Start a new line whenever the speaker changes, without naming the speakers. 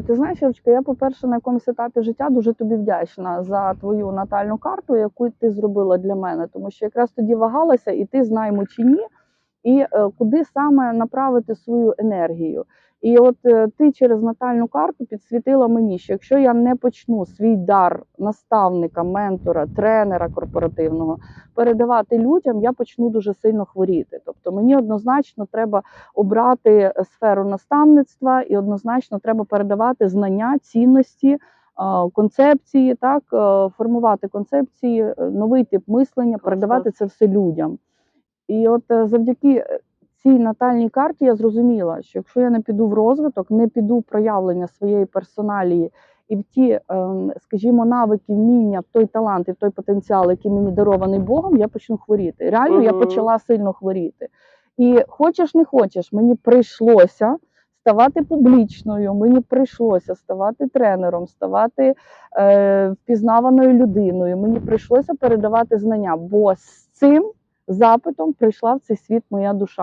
Ти знаєш, Юрочка, я, по-перше, на якомусь етапі життя дуже тобі вдячна за твою натальну карту, яку ти зробила для мене, тому що якраз тоді вагалася, і ти знаємо чи ні, і е, куди саме направити свою енергію. І от е, ти через натальну карту підсвітила мені, що якщо я не почну свій дар наставника, ментора, тренера корпоративного передавати людям, я почну дуже сильно хворіти. Тобто мені однозначно треба обрати сферу наставництва і однозначно треба передавати знання, цінності, е, концепції, так е, формувати концепції, е, новий тип мислення, передавати це все людям. І от е, завдяки е, цій натальній карті я зрозуміла, що якщо я не піду в розвиток, не піду в проявлення своєї персоналії і в ті, ем, скажімо, навики, вміння, в той талант і в той потенціал, який мені дарований Богом, я почну хворіти. Реально я почала сильно хворіти. І хочеш не хочеш, мені прийшлося ставати публічною, мені прийшлося ставати тренером, ставати е, впізнаваною людиною. Мені прийшлося передавати знання, бо з цим запитом прийшла в цей світ моя душа.